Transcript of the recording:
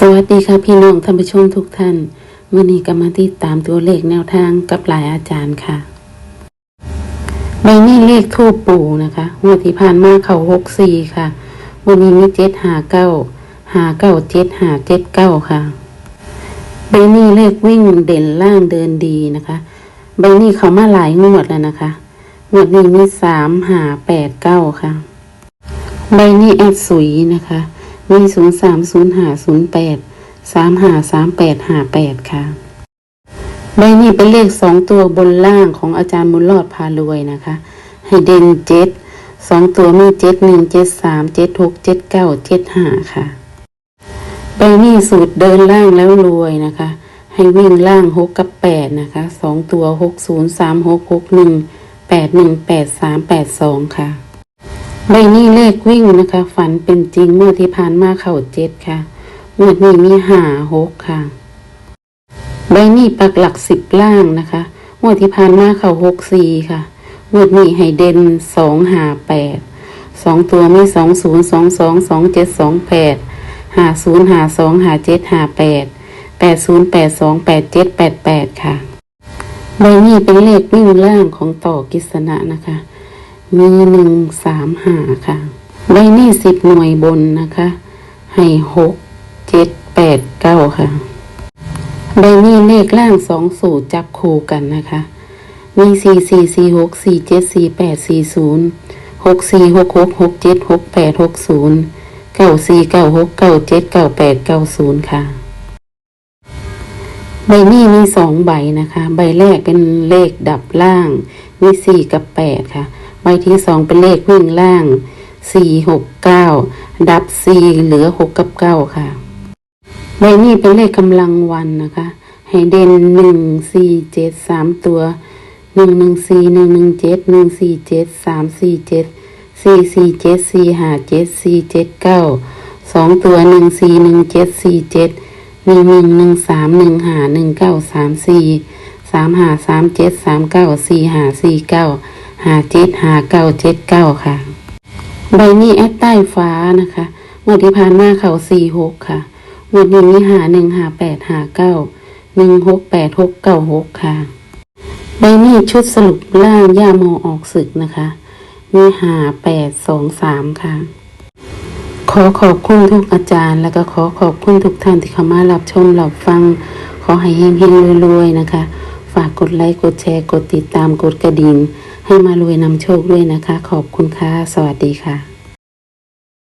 สวัสดีค่ะพี่น้องท่านผู้ชมทุกท่านมื่อนี้ก็มาติดตามตัวเลขแนวทางกับหลายอาจารย์ค่ะใบนี้เลขทูปปู่นะคะงวดที่ผ่านมาเขาหกสี่ค่ะวันนี้มีเจ็ดหาเก้าหาเก้าเจ็ดหาเจ็ดเก้าค่ะใบนี้เลขวิ่งเด่นล่างเดินดีนะคะใบนี้เขามาหลายงวดแล้วนะคะงวดนี้มีสามหาแปดเก้าค่ะ ใบนี้แอดสุยนะคะ มีศูนย์สามศูนย์หาศูนย์แปดสามหาสามแปดหาแปดค่ะใบนี้เป็นเลขสองตัวบนล่างของอาจารย์มุลลอดพารวยนะคะ ให้เด่นเจ็ดสองตัวมีเจ็ดหนึ่งเจ็ดสามเจ็ดหกเจ็ดเก้าเจ็ดห้าค่ะใบนี้สูตรเดินล่างแล้วรวยนะคะ ให้วิ่งล่างหกกับแปดนะคะสองตัวหกศูนย์สามหกหกหนึ่งแปดหนึ่งแปดสามแปดสองค่ะ ใบนี้เลขวิ่งนะคะ ฝันเป็นจริงเมื่อที่ผ่านมาเข่าเจ็ดค่ะงวดนี้มีหาหกค่ะใบนี้ปักหลักสิบล่างนะคะงวดที่ผ่านมาเข่าหกสี่ค่ะงวดนี้ให้เด่นสองหาแปดสองตัวมีสองศูนย์สองสองสองเจ็ดสองแปดหาศูนย์หาสองหาเจ็ดหาแปดแปดศูนย์แปดสองแปดเจ็ดแปดแปดค่ะใบนี้เป็นเลขวิ่งล่างของต่อกิษณะนะคะ มีหนึ่งสามหาค่ะใบนี้สิบหน่วยบนนะคะ ให้หกเจ็ดแปดเก้าค่ะใบนี้เลขล่างสองสูตรจับคู่กันนะคะ มีสี่สี่สี่หกสี่เจ็ดสี่แปดสี่ศูนย์หกสี่หกหกหกเจ็ดหกแปดหกศูนย์เก้าสี่เก้าหกเก้าเจ็ดเก้าแปดเก้าศูนย์ค่ะใบนี้มีสองใบนะคะ ใบแรกเป็นเลขดับล่าง มีสี่กับแปดค่ะ ใบที่สองเป็นเลขวิ่งล่างสี่หกเก้าดับสี่เหลือหกกับเก้าค่ะใบนี้เป็นเลขกำลังวันนะคะ ให้เด่นหนึ่งสี่เจ็ดสามตัวหนึ่งหนึ่งสี่หนึ่งหนึ่งเจ็ดหนึ่งสี่เจ็ดสามสี่เจ็ดสี่สี่เจ็ดสี่ห้าเจ็ดสี่เจ็ดเก้าสองตัวหนึ่งสี่หนึ่งเจ็ดสี่เจ็ดหนึ่งหนึ่งหนึ่งสามหนึ่งห้าหนึ่งเก้าสามสี่สามห้าสามเจ็ดสามเก้าสี่ห้าสี่เก้า หาเจ็ดหาเก้าเจ็ดเก้าค่ะ ใบนี้แอดใต้ฟ้านะคะงวดที่ผ่านมาเขาสี่หกค่ะงวดนี้มีหาหนึ่งหาแปดหาเก้าหนึ่งหกแปดหกเก้าหกค่ะ ใบนี้ชุดสรุปล่างย่าโมออกศึกนะคะ มีหาแปดสองสามค่ะ ขอขอบคุณทุกอาจารย์ แล้วก็ขอขอบคุณทุกท่านที่เข้ามารับชมรับฟัง ขอให้เฮงเฮงรวยๆนะคะ ฝากกดไลค์กดแชร์กดติดตามกดกระดิ่ง ให้มารวยนำโชคด้วยนะคะ ขอบคุณค่ะ สวัสดีค่ะ